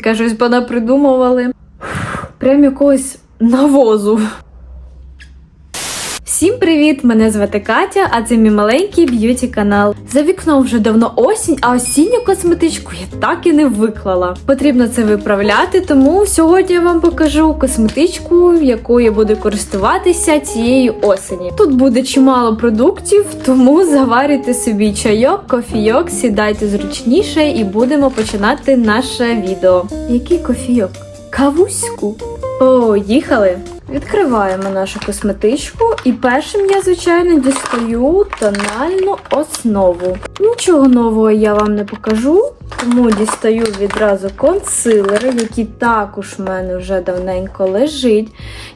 Кажуть, понапридумували. Прям якогось навозу. Всім привіт! Мене звати Катя, а це мій маленький б'юті канал. За вікном вже давно осінь, а осінню косметичку я так і не виклала. Потрібно це виправляти, тому сьогодні я вам покажу косметичку, якою я буду користуватися цієї осені. Тут буде чимало продуктів, тому заварюйте собі чайок, кофійок, сідайте зручніше і будемо починати наше відео. Який кофійок? Кавуську. Поїхали! Відкриваємо нашу косметичку, і першим я, звичайно, дістаю тональну основу. Нічого нового я вам не покажу, тому дістаю відразу консилер, який також в мене вже давненько лежить.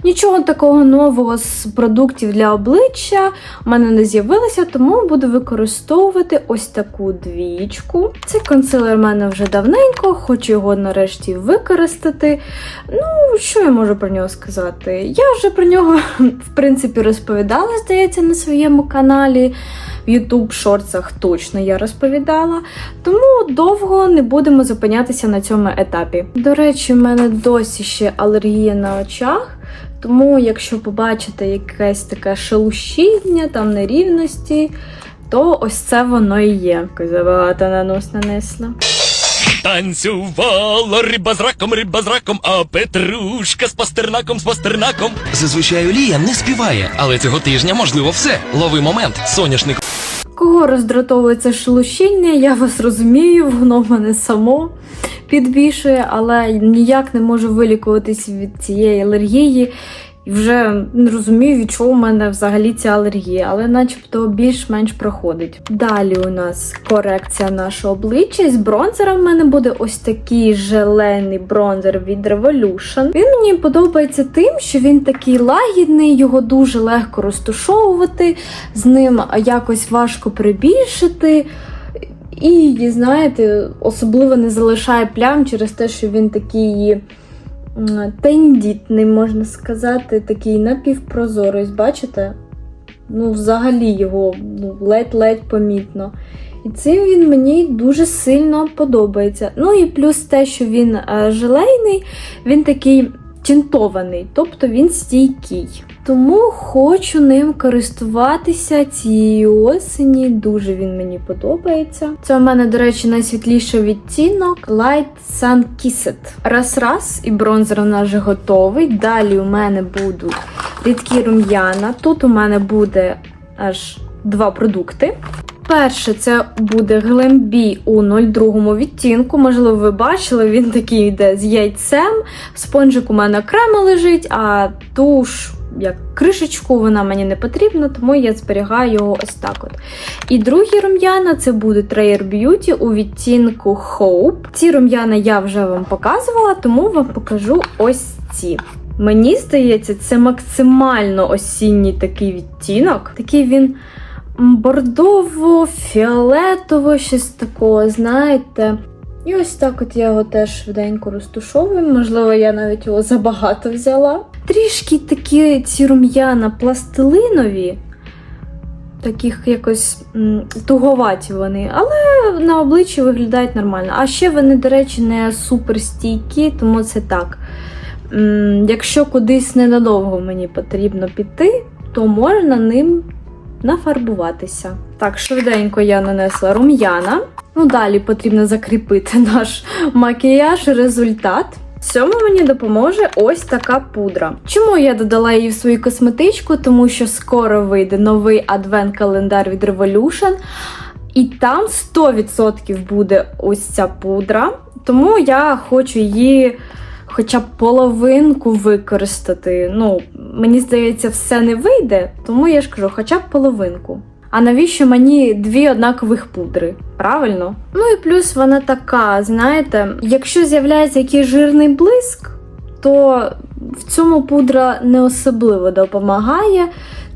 Нічого такого нового з продуктів для обличчя в мене не з'явилося, тому буду використовувати ось таку двічку. Цей консилер в мене вже давненько, хочу його нарешті використати. Ну, що я можу про нього сказати? Я вже про нього, в принципі, розповідала, здається, на своєму каналі. В YouTube шорцах точно я розповідала, тому довго не будемо зупинятися на цьому етапі. До речі, в мене досі ще алергія на очах, тому якщо побачите якесь таке шелушіння, там нерівності, то ось це воно і є. Забагато на нос нанесла. Танцювала риба з раком, риба з раком, а Петрушка з пастернаком, з пастернаком. Зазвичай Олія не співає, але цього тижня можливо все. Лови момент, соняшник. Кого роздратовує це шелушіння, я вас розумію, воно мене само підбішує, але ніяк не можу вилікуватись від цієї алергії. І вже не розумію, від чого в мене взагалі ця алергія, але начебто більш-менш проходить. Далі у нас корекція нашого обличчя. З бронзера в мене буде ось такий желейний бронзер від Revolution. Він мені подобається тим, що він такий лагідний, його дуже легко розтушовувати, з ним якось важко прибільшити. І, знаєте, особливо не залишає плям через те, що він такий тендітний, можна сказати, такий напівпрозорий. Бачите? Ну, взагалі його ну, ледь-ледь помітно. І цим він мені дуже сильно подобається. Ну і плюс те, що він е, желейний, він такий тінтований, тобто він стійкий. Тому хочу ним користуватися цієї осені. Дуже він мені подобається. Це у мене, до речі, найсвітліший відтінок Light Sun Kissed. Раз-раз, і бронзер у нас вже готовий. Далі у мене будуть рідкі рум'яна. Тут у мене буде аж два продукти. Перше, це буде глембі у 02 відтінку. Можливо, ви бачили, він такий йде з яйцем. Спонжик у мене окремо лежить, а туш, як кришечку, вона мені не потрібна, тому я зберігаю його ось так. от. І другі рум'яна це будуть Rare Beauty у відтінку Hope. Ці рум'яна я вже вам показувала, тому вам покажу ось ці. Мені здається, це максимально осінній такий відтінок. Такий він бордово-фіолетово, щось такого, знаєте. І ось так от я його теж швиденько розтушовую. Можливо, я навіть його забагато взяла. Трішки такі ці рум'яна пластилинові, таких якось туговаті вони, але на обличчі виглядають нормально. А ще вони, до речі, не супер стійкі, тому це так. Якщо кудись ненадовго мені потрібно піти, то можна ним нафарбуватися. Так, швиденько я нанесла рум'яна. Ну, далі потрібно закріпити наш макіяж, результат. Цьому мені допоможе ось така пудра. Чому я додала її в свою косметичку? Тому що скоро вийде новий адвент-календар від Revolution. І там 100% буде ось ця пудра. Тому я хочу її хоча б половинку використати. Ну, мені здається, все не вийде, тому я ж кажу, хоча б половинку. А навіщо мені дві однакових пудри? Правильно? Ну і плюс вона така, знаєте, якщо з'являється якийсь жирний блиск, то в цьому пудра не особливо допомагає.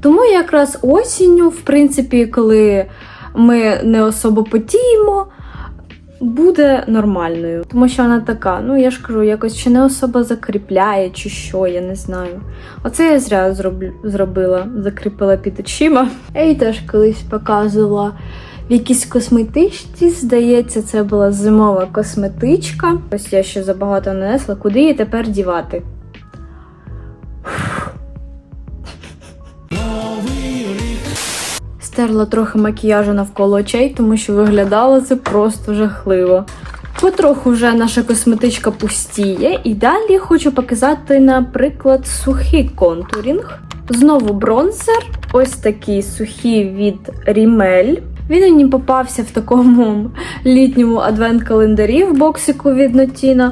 Тому якраз осінню, в принципі, коли ми не особо потіємо, буде нормальною. Тому що вона така, ну я ж кажу, якось чи не особа закріпляє, чи що, я не знаю. Оце я зря зроблю, зробила, закріпила під очима. Я їй теж колись показувала в якійсь косметичці. Здається, це була зимова косметичка. Ось я ще забагато нанесла. Куди її тепер дівати? Стерла трохи макіяжу навколо очей, тому що виглядало це просто жахливо. Потроху вже наша косметичка пустіє, і далі хочу показати, наприклад, сухий контурінг. Знову бронзер, ось такий сухий від Rimmel. Він мені попався в такому літньому адвент-календарі в боксику від Notino.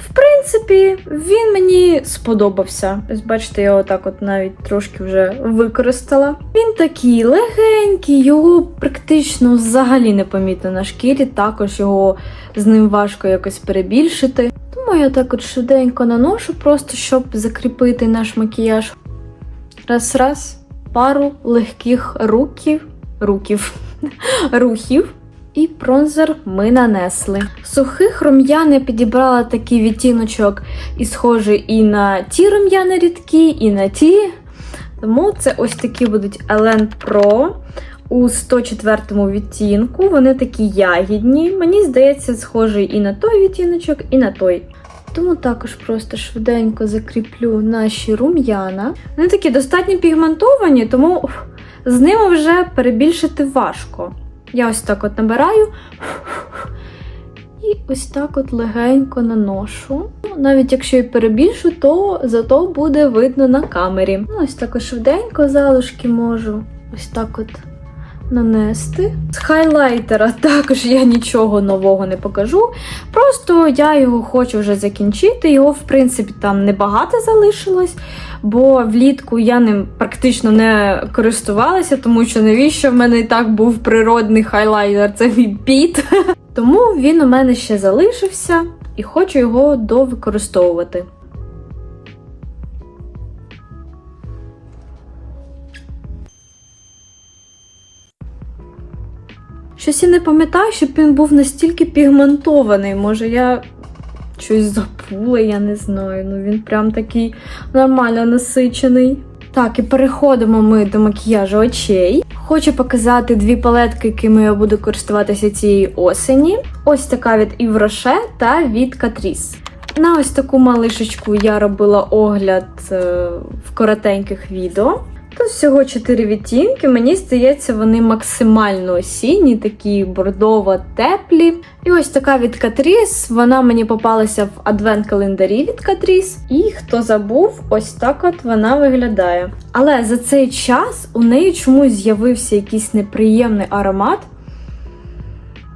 В принципі, він мені сподобався. Ось бачите, я отак от навіть трошки вже використала. Він такий легенький, його практично взагалі не помітно на шкірі, також його з ним важко якось перебільшити. Тому я так от швиденько наношу, просто щоб закріпити наш макіяж. Раз-раз, пару легких руків, руків, рухів. І бронзер ми нанесли. Сухих рум'ян я підібрала такий відтіночок і схожий і на ті рум'яни рідкі, і на ті. Тому це ось такі будуть Elen Pro у 104 відтінку. Вони такі ягідні. Мені здається, схожий і на той відтіночок, і на той. Тому також просто швиденько закріплю наші рум'яна. Вони такі достатньо пігментовані, тому з ними вже перебільшити важко. Я ось так от набираю. І ось так от легенько наношу. Ну, Навіть якщо і перебільшу, то зато буде видно на камері. Ну, ось так швиденько залишки можу ось так от нанести. З хайлайтера також я нічого нового не покажу. Просто я його хочу вже закінчити. Його, в принципі, там небагато залишилось, бо влітку я ним практично не користувалася, тому що навіщо в мене і так був природний хайлайтер, це мій піт. Тому він у мене ще залишився і хочу його довикористовувати. Щось я не пам'ятаю, щоб він був настільки пігментований. Може, я щось забула, я не знаю. Ну він прям такий нормально насичений. Так, і переходимо ми до макіяжу очей. Хочу показати дві палетки, якими я буду користуватися цієї осені. Ось така від Rocher та від Catrice. На ось таку малишечку я робила огляд е, в коротеньких відео. Тут всього 4 відтінки. Мені здається, вони максимально осінні, такі бордово-теплі. І ось така від Catrice, Вона мені попалася в адвент-календарі від Catrice. І хто забув, ось так от вона виглядає. Але за цей час у неї чомусь з'явився якийсь неприємний аромат.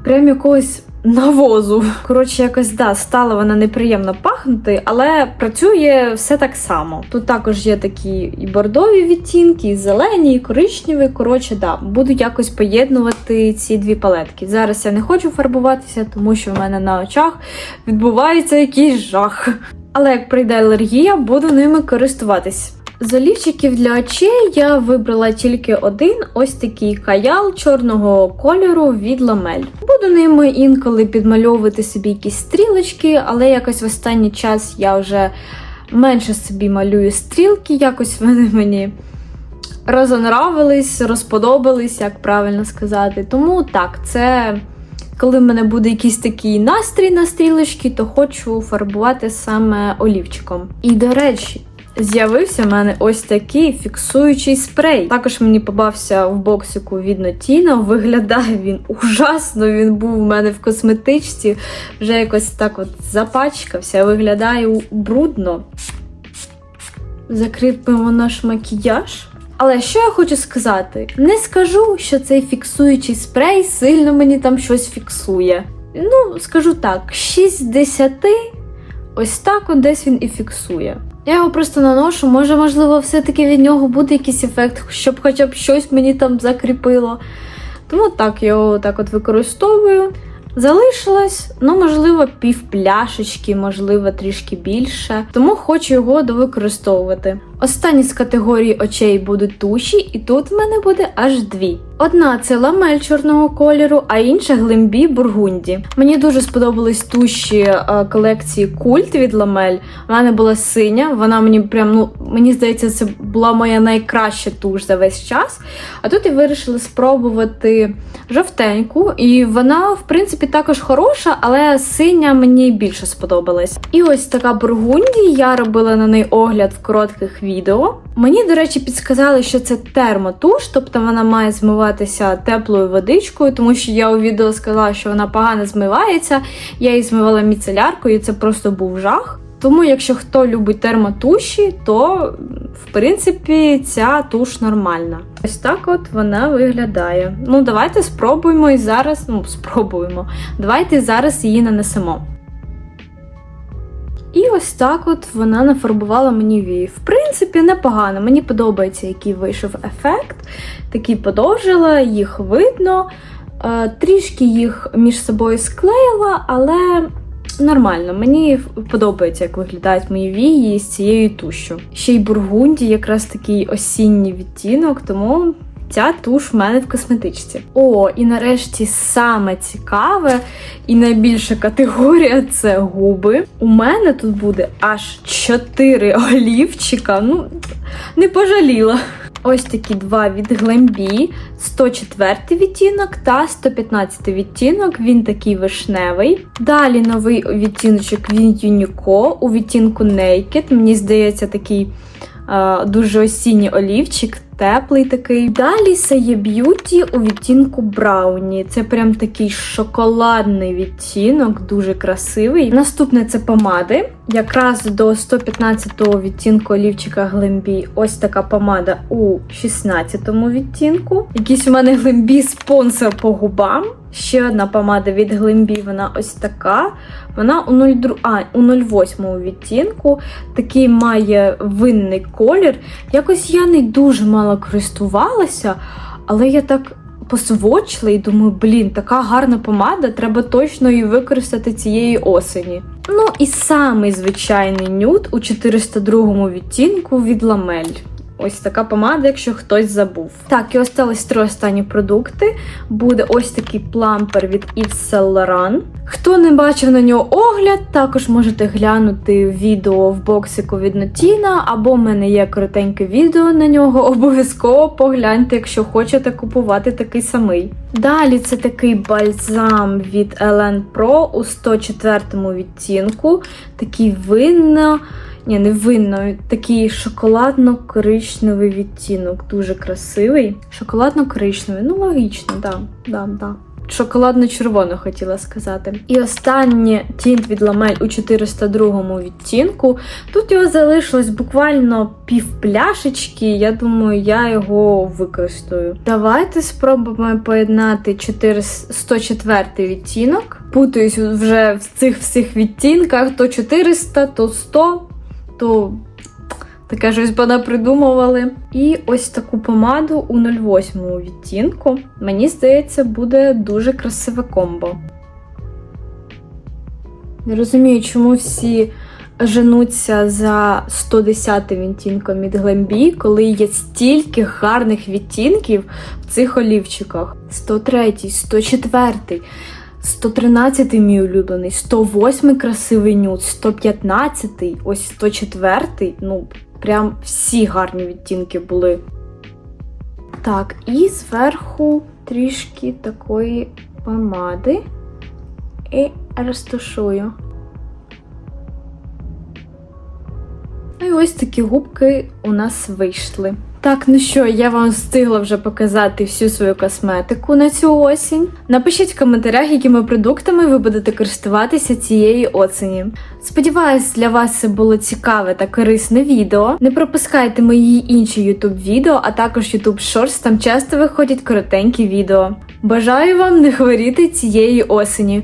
Прям якогось навозу. Коротше, якось да, стала вона неприємно пахнути, але працює все так само. Тут також є такі і бордові відтінки, і зелені, і коричневі. Коротше, да, буду якось поєднувати ці дві палетки. Зараз я не хочу фарбуватися, тому що в мене на очах відбувається якийсь жах. Але як прийде алергія, буду ними користуватись. З олівчиків для очей я вибрала тільки один ось такий каял чорного кольору від ламель. Буду ними інколи підмальовувати собі якісь стрілочки, але якось в останній час я вже менше собі малюю стрілки, якось вони мені розонравились, розподобались, як правильно сказати. Тому так, це. Коли в мене буде якийсь такий настрій на стрілочки, то хочу фарбувати саме олівчиком. І до речі, З'явився в мене ось такий фіксуючий спрей. Також мені попався в боксику від Notino. Виглядає він ужасно. Він був у мене в косметичці, вже якось так от запачкався, виглядає брудно. Закріпимо наш макіяж. Але що я хочу сказати? Не скажу, що цей фіксуючий спрей сильно мені там щось фіксує. Ну, скажу так, 6 з 10, ось так от десь він і фіксує. Я його просто наношу, може, можливо, все-таки від нього буде якийсь ефект, щоб хоча б щось мені там закріпило. Тому так, я його так от використовую. Залишилось, ну, можливо, пів пляшечки, можливо, трішки більше. Тому хочу його довикористовувати. Останні з категорії очей будуть туші, і тут в мене буде аж дві. Одна це ламель чорного кольору, а інша глимбі бургунді. Мені дуже сподобались туші е, колекції культ від ламель. Вона була синя, вона мені прям, ну мені здається, це була моя найкраща туш за весь час. А тут я вирішила спробувати жовтеньку, і вона, в принципі, також хороша, але синя мені більше сподобалась. І ось така бургунді. Я робила на неї огляд в коротких відео. Мені, до речі, підсказали, що це термотуш, тобто вона має змиватися теплою водичкою, тому що я у відео сказала, що вона погано змивається. Я її змивала міцеляркою, і це просто був жах. Тому, якщо хто любить термотуші, то в принципі ця туш нормальна. Ось так от вона виглядає. Ну, давайте спробуємо і зараз. Ну, спробуємо. Давайте зараз її нанесемо. І ось так от вона нафарбувала мені вії. В принципі, непогано. Мені подобається, який вийшов ефект. Такий подовжила, їх видно. Е, Трішки їх між собою склеїла, але нормально. Мені подобається, як виглядають мої вії з цією тушю. Ще й бургунді, якраз такий осінній відтінок, тому. Ця туш в мене в косметичці. О, і нарешті саме цікаве і найбільша категорія це губи. У мене тут буде аж 4 олівчика. Ну, не пожаліла. Ось такі два від Глембі, 104 відтінок та 115 відтінок. Він такий вишневий. Далі новий відтіночок від Unico у відтінку Naked. Мені здається, такий е, дуже осінній олівчик. Теплий такий. Далі це б'юті у відтінку Брауні. Це прям такий шоколадний відтінок, дуже красивий. Наступне це помади. Якраз до 115-го відтінку олівчика Глембі. Ось така помада у 16-му відтінку. Якийсь у мене Глембі спонсор по губам. Ще одна помада від Глембі, вона ось така. Вона у 02, а, у 08 відтінку. Такий має винний колір. Якось я не дуже мало користувалася, але я так посвочила і думаю, блін, така гарна помада, треба точно її використати цієї осені. Ну і самий звичайний нюд у 402 відтінку від ламель. Ось така помада, якщо хтось забув. Так, і остались три останні продукти. Буде ось такий плампер від Yves Saint Laurent. Хто не бачив на нього огляд, також можете глянути відео в боксику від Нотіна, або в мене є коротеньке відео на нього. Обов'язково погляньте, якщо хочете купувати такий самий. Далі це такий бальзам від Ellen Pro у 104 відтінку. Такий винно. Ні, не винно, такий шоколадно-коричневий відтінок, дуже красивий. Шоколадно-коричневий, ну логічно, да, да, да. Шоколадно-червоно хотіла сказати. І останнє тінт від ламель у 402 відтінку. Тут його залишилось буквально пів пляшечки. Я думаю, я його використаю. Давайте спробуємо поєднати 4... 104 відтінок. Путаюсь вже в цих всіх відтінках: то 400, то 100, то таке щось вона придумували. І ось таку помаду у 08 відтінку. Мені здається, буде дуже красиве комбо. Не розумію, чому всі женуться за 110 відтінком від Глембі, коли є стільки гарних відтінків в цих олівчиках. 103, 104, 113 мій улюблений, 108 красивий нюд, 115, ось 104, ну, прям всі гарні відтінки були. Так, і зверху трішки такої помади. І розташую. І ось такі губки у нас вийшли. Так, ну що, я вам встигла вже показати всю свою косметику на цю осінь. Напишіть в коментарях, якими продуктами ви будете користуватися цієї осені. Сподіваюсь, для вас це було цікаве та корисне відео. Не пропускайте мої інші YouTube відео, а також YouTube Shorts, там часто виходять коротенькі відео. Бажаю вам не хворіти цієї осені.